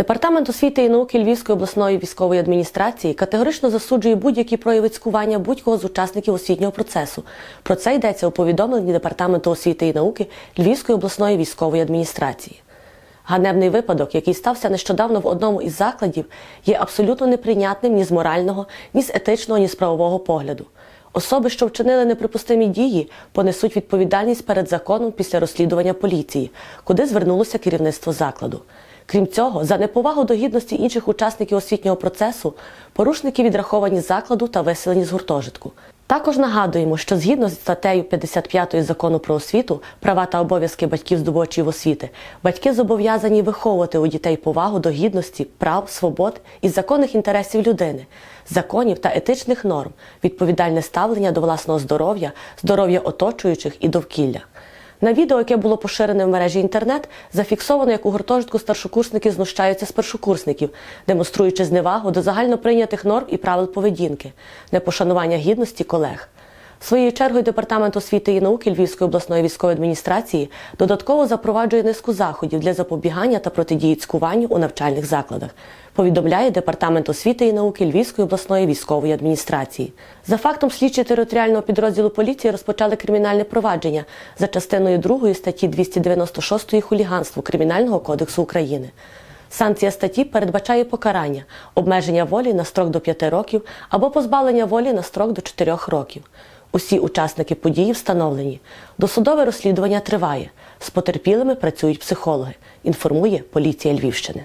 Департамент освіти і науки Львівської обласної військової адміністрації категорично засуджує будь-які прояви цькування будь-кого з учасників освітнього процесу. Про це йдеться у повідомленні Департаменту освіти і науки Львівської обласної військової адміністрації. Ганебний випадок, який стався нещодавно в одному із закладів, є абсолютно неприйнятним ні з морального, ні з етичного, ні з правового погляду. Особи, що вчинили неприпустимі дії, понесуть відповідальність перед законом після розслідування поліції, куди звернулося керівництво закладу. Крім цього, за неповагу до гідності інших учасників освітнього процесу порушники відраховані закладу та виселені з гуртожитку. Також нагадуємо, що згідно з статтею 55 закону про освіту, права та обов'язки батьків здобувачів освіти, батьки зобов'язані виховувати у дітей повагу до гідності, прав, свобод і законних інтересів людини, законів та етичних норм, відповідальне ставлення до власного здоров'я, здоров'я оточуючих і довкілля. На відео, яке було поширене в мережі інтернет, зафіксовано, як у гуртожитку старшокурсники знущаються з першокурсників, демонструючи зневагу до загальноприйнятих норм і правил поведінки, непошанування гідності колег. Своєю чергою Департамент освіти і науки Львівської обласної військової адміністрації додатково запроваджує низку заходів для запобігання та протидії цькуванню у навчальних закладах. Повідомляє Департамент освіти і науки Львівської обласної військової адміністрації. За фактом слідчі територіального підрозділу поліції розпочали кримінальне провадження за частиною 2 статті 296 хуліганство Кримінального кодексу України. Санкція статті передбачає покарання, обмеження волі на строк до 5 років або позбавлення волі на строк до 4 років. Усі учасники події встановлені. Досудове розслідування триває. З потерпілими працюють психологи. Інформує поліція Львівщини.